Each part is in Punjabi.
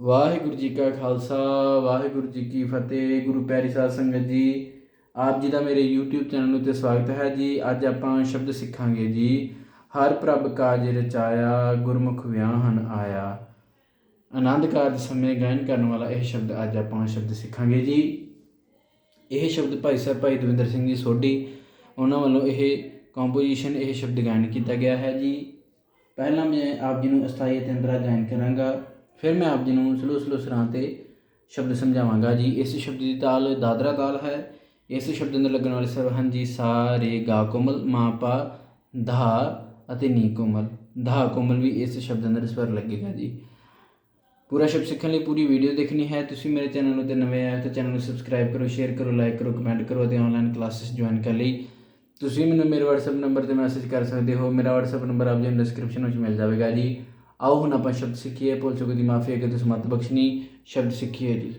ਵਾਹਿਗੁਰੂ ਜੀ ਕਾ ਖਾਲਸਾ, ਵਾਹਿਗੁਰੂ ਜੀ ਕੀ ਫਤਿਹ, ਗੁਰੂ ਪਿਆਰੀ ਸਾਧ ਸੰਗਤ ਜੀ। ਆਪ ਜੀ ਦਾ ਮੇਰੇ YouTube ਚੈਨਲ ਉੱਤੇ ਸਵਾਗਤ ਹੈ ਜੀ। ਅੱਜ ਆਪਾਂ ਸ਼ਬਦ ਸਿੱਖਾਂਗੇ ਜੀ। ਹਰ ਪ੍ਰਭ ਕਾਜ ਰਚਾਇਆ, ਗੁਰਮੁਖ ਵਿਆਹਨ ਆਇਆ। ਆਨੰਦ ਕਾਰਜ ਸਮੇਂ ਗਾਇਨ ਕਰਨ ਵਾਲਾ ਇਹ ਸ਼ਬਦ ਅੱਜ ਆਪਾਂ ਸ਼ਬਦ ਸਿੱਖਾਂਗੇ ਜੀ। ਇਹ ਸ਼ਬਦ ਭਾਈ ਸਾਹਿਬ, ਭਾਈ ਦਵਿੰਦਰ ਸਿੰਘ ਜੀ ਸੋਢੀ, ਉਹਨਾਂ ਵੱਲੋਂ ਇਹ ਕੰਪੋਜੀਸ਼ਨ ਇਹ ਸ਼ਬਦ ਗਾਇਨ ਕੀਤਾ ਗਿਆ ਹੈ ਜੀ। ਪਹਿਲਾਂ ਮੈਂ ਆਪ ਜੀ ਨੂੰ ਅਸਥਾਈ ਅਤੇ ਅੰਤਰਾ ਗਾਇਨ ਕਰਾਂਗਾ। ਫਿਰ ਮੈਂ ਆਪ ਜੀ ਨੂੰ ਸਲੋ ਸਲੋ ਸਰਾਂ ਤੇ ਸ਼ਬਦ ਸਮਝਾਵਾਂਗਾ ਜੀ। ਇਸ ਸ਼ਬਦ ਦੀ ਤਾਲ ਦਾਦਰਾ ਤਾਲ ਹੈ। ਇਸ ਸ਼ਬਦ ਅੰਦਰ ਲੱਗਣ ਵਾਲੇ ਸਵਰ ਹਨ ਜੀ ਸਾ ਰੇ ਗਾ ਕੋਮਲ, ਮਾ ਪਾ, ਧਾ ਅਤੇ ਨੀ ਕੋਮਲ। ਧਾ ਕੋਮਲ ਵੀ ਇਸ ਸ਼ਬਦ ਅੰਦਰ ਸਵਰ ਲੱਗੇਗਾ ਜੀ। ਪੂਰਾ ਸ਼ਬਦ ਸਿੱਖਣ ਲਈ ਪੂਰੀ ਵੀਡੀਓ ਦੇਖਣੀ ਹੈ। ਤੁਸੀਂ ਮੇਰੇ ਚੈਨਲ ਨੂੰ ਉੱਤੇ ਨਵੇਂ ਆਏ ਹੋ ਤਾਂ ਚੈਨਲ ਨੂੰ ਸਬਸਕ੍ਰਾਈਬ ਕਰੋ, ਸ਼ੇਅਰ ਕਰੋ, ਲਾਈਕ ਕਰੋ, ਕਮੈਂਟ ਕਰੋ ਅਤੇ ਆਨਲਾਈਨ ਕਲਾਸਿਸ ਜੁਆਇਨ ਕਰ ਲਈ। ਤੁਸੀਂ ਮੈਨੂੰ ਮੇਰੇ WhatsApp ਨੰਬਰ ਤੇ ਮੈਸੇਜ ਕਰ ਸਕਦੇ ਹੋ। ਮੇਰਾ WhatsApp ਨੰਬਰ ਆਪ ਜੀ ਨੂੰ ਡਿਸਕ੍ਰਿਪਸ਼ਨ ਵਿੱਚ ਮਿਲ ਜਾਵੇਗਾ ਜੀ। ਆਓ ਹੁਣ ਆਪਾਂ ਸ਼ਬਦ ਸਿੱਖੀਏ, ਭੁੱਲ ਚੁੱਕੇ ਦੀ ਮਾਫੀ ਅਗੇ ਤੁਸੀਂ ਮਤ ਬਖਸ਼ਣੀ, ਸ਼ਬਦ ਸਿੱਖੀਏ ਜੀ।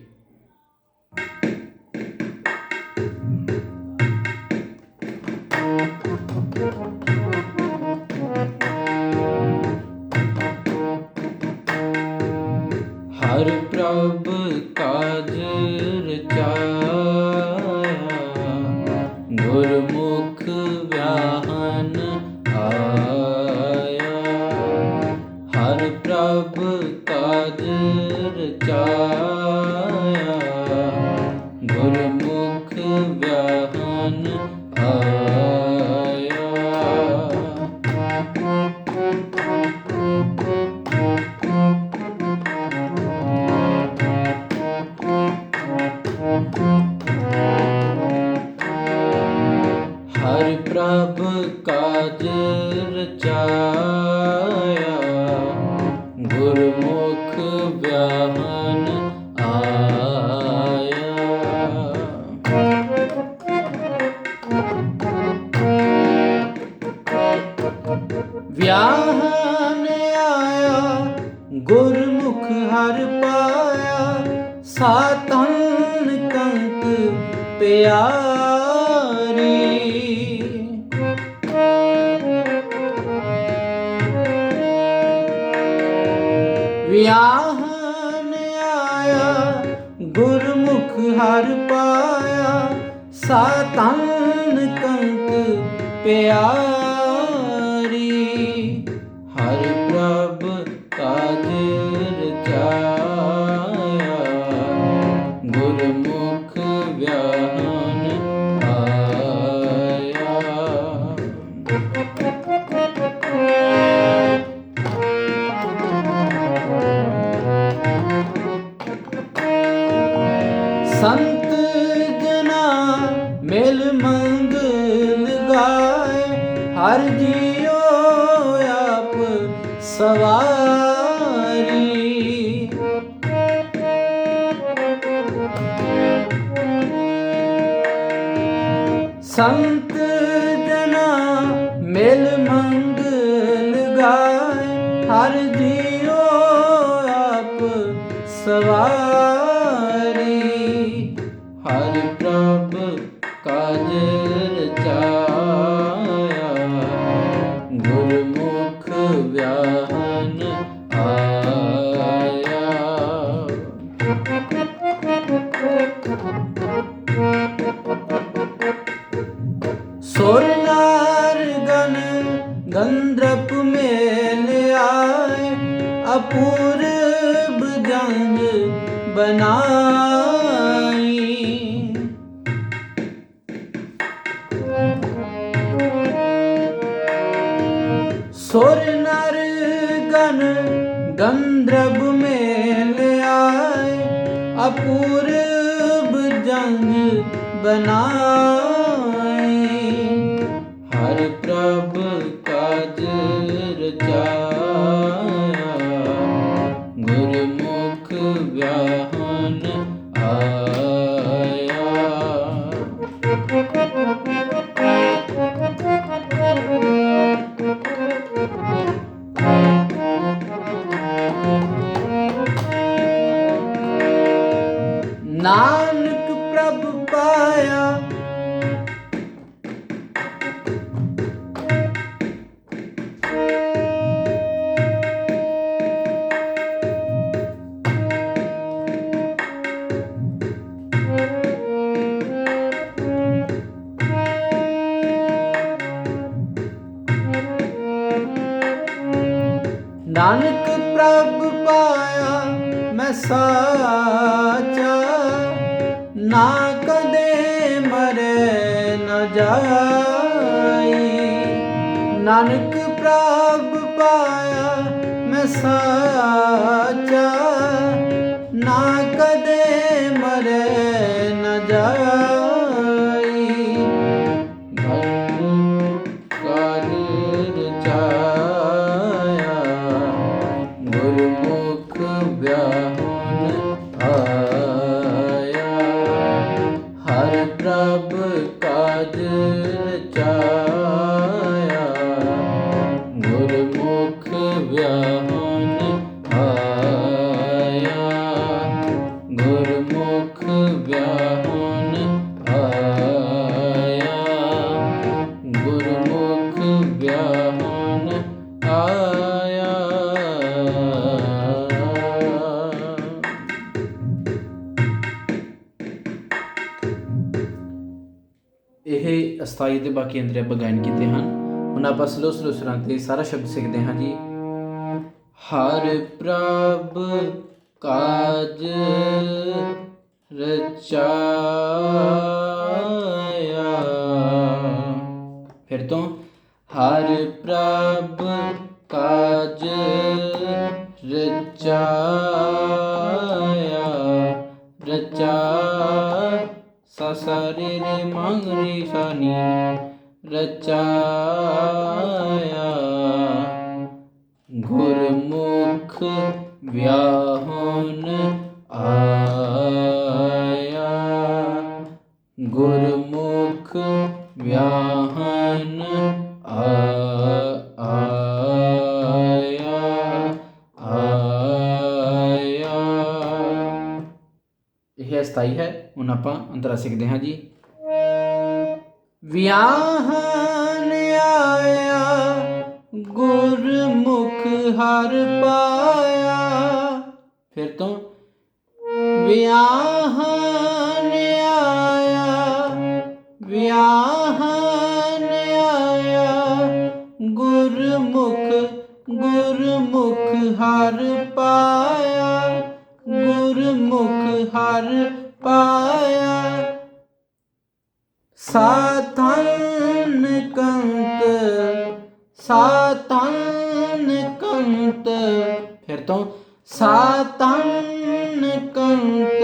ਤਨ ਕੰਕ ਪਿਆਰੀ। ਵਿਆਹਨ ਆਇਆ ਗੁਰਮੁਖ ਹਰ ਪਾਇਆ ਸਤਨ ਕੰਕ ਪਿਆਰੀ। ਸੰਤ ਜਨਾ ਮਿਲ ਮੰਗ ਗਾਏ ਹਰ ਜੀਓ ਆਪ ਸਵਾਰੀ। ਹਰ ਪ੍ਰਭ ਕਾਜ ਰਚਾਇਆ ਗੰਧਰਪ ਮੇਲ ਆਏ ਅਪੂਰਬ ਜੰਗ ਬਣਾਈ ਸੁਰ ਨਰ ਗਨ ਗੰਧਰਬ ਮੇਲ ਆਏ ਅਪੂਰਬ ਜੰਗ ਬਣਾਈ ਮੈਂ ਸਾਚਾ ਨਾ ਕਦੇ ਮਰੇ ਨ ਜਾਈ। ਨਾਨਕ ਪ੍ਰਭ ਪਾਇਆ ਮੈਂ ਸਾਚਾ ਅਸਥਾਈ ਤੇ ਬਾਕੀ ਅੰਦਰ ਆਪਾਂ ਕੀਤੇ ਹਨ। ਹੁਣ ਆਪਾਂ ਸਲੋ ਸਲੋ ਸੁਰਾਂ ਤੇ ਸਾਰਾ ਸ਼ਬਦ ਸਿੱਖਦੇ ਹਾਂ ਜੀ। ਹਰ ਪ੍ਰਭ ਕਾਜ ਰਚਾਇਆ। ਫਿਰ ਤੋਂ ਹਰ ਪ੍ਰਭ ਕਾਜ ਰਚਾਇਆ। ਰਚਾ ਸਾ ਸਾ ਰੇ ਮੰਗ ਰੇ ਸਾ ਰਚਾਇਆ। ਗੁਰਮੁਖ ਵਿਆਹੁਨ ਇਹ ਸਥਾਈ ਹੈ, ਹੁਣ ਆਪਾਂ ਅੰਤਰਾ ਸਿੱਖਦੇ ਹਾਂ ਜੀ। ਵਿਆਹਨ ਆਇਆ, ਗੁਰਮੁਖ ਹਰ ਪਾਇਆ। ਫਿਰ ਤੋਂ ਵਿਆਹਨ ਆਇਆ ਵਿਆਹਨ ਆਇਆ, ਗੁਰਮੁਖ ਗੁਰਮੁਖ ਹਰ ਪਾਇਆ। ਗੁਰਮੁਖ ਹਰ ਪਾਇਆ। ਸਾਤਨ ਕੰਤ ਸਾਤਨ ਕੰਤ। ਫਿਰ ਤੋਂ ਸਾਤਨ ਕੰਤ।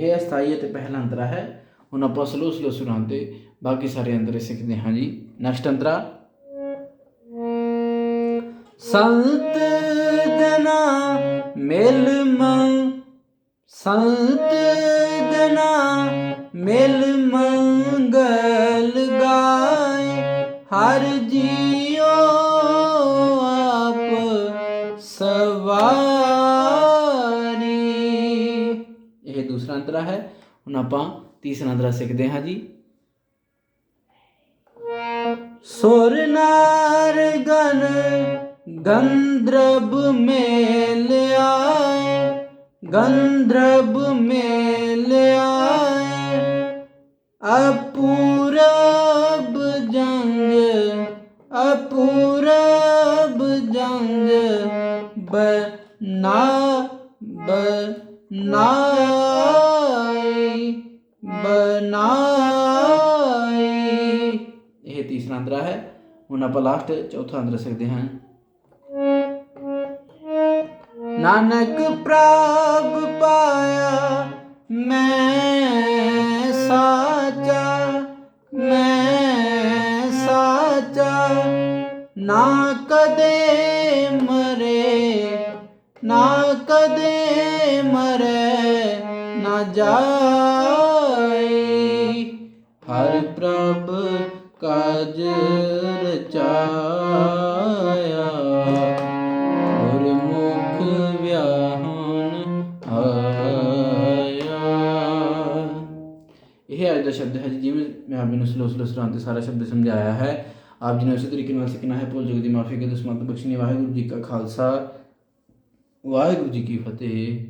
ਇਹ ਸਥਾਈ ਅਤੇ ਪਹਿਲਾ ਅੰਤਰਾ ਹੈ। ਹੁਣ ਆਪਾਂ ਸਲੋ ਸਲੋ ਸੁਰਾਂ ਬਾਕੀ ਸਾਰੇ ਅੰਤਰੇ ਸਿੱਖਦੇ ਹਾਂ ਜੀ। ਨੈਕਸਟ ਅੰਤਰਾ। ਸੰਤ ਜਨਾ ਮਿਲ ਮੰ ਸੰਤ ਜਨਾ ਮਿਲ ਮੰਗਲ ਗਾਏ। ਹਰ ਜੀ ਅੰਤਰਾ ਹੈ, ਹੁਣ ਆਪਾਂ ਤੀਸਰਾ ਅੰਤਰਾ ਸਿੱਖਦੇ ਹਾਂ ਜੀ। ਸੁਰ ਨਾਰ ਗਨ ਗੰਧਰਬ ਮੇਲ ਆਏ ਗੰਧਰਬ ਮੇਲ ਆਏ ਅਪੂਰਬ ਜੰਗ ਅਪੂਰਬ ਜੰਗ, ਬਨਾ ਬਨਾਈ ਇਹ ਹੈ, ਹੁਣ ਆਪਾਂ ਲਾਸਟ ਚੌਥਾ ਅੰਦਰ ਸਕਦੇ ਹਾਂ। ਨਾਨਕ ਪ੍ਰਭ ਪਾਇਆ, ਮੈਂ ਸਾਚਾ ਮੈਂ ਸਾਚਾ, ਨਾ ਕਦੇ ਮਰੇ, ਨਾ ਕਦੇ ਮਰੇ, ਨਾ ਜਾ ਇਹ ਅੱਜ ਦਾ ਸ਼ਬਦ ਹੈ ਜੀ, ਜਿਵੇਂ ਮੈਂ ਆਪ ਜੀ ਨੂੰ ਸਲੋ ਸਾਰਾ ਸ਼ਬਦ ਸਮਝਾਇਆ ਹੈ। ਆਪ ਜੀ ਨੇ ਉਸੇ ਤਰੀਕੇ ਨਾਲ ਸਿੱਖਣਾ ਹੈ ਭੁੱਲ ਚੁੱਕ ਦੀ ਮਾਫੀ ਕੇ ਦਸਮਤ ਬਖਸ਼ਣੀ ਵਾਹਿਗੁਰੂ ਜੀ ਕਾ ਖਾਲਸਾ, ਵਾਹਿਗੁਰੂ ਜੀ ਕੀ ਫਤਿਹ।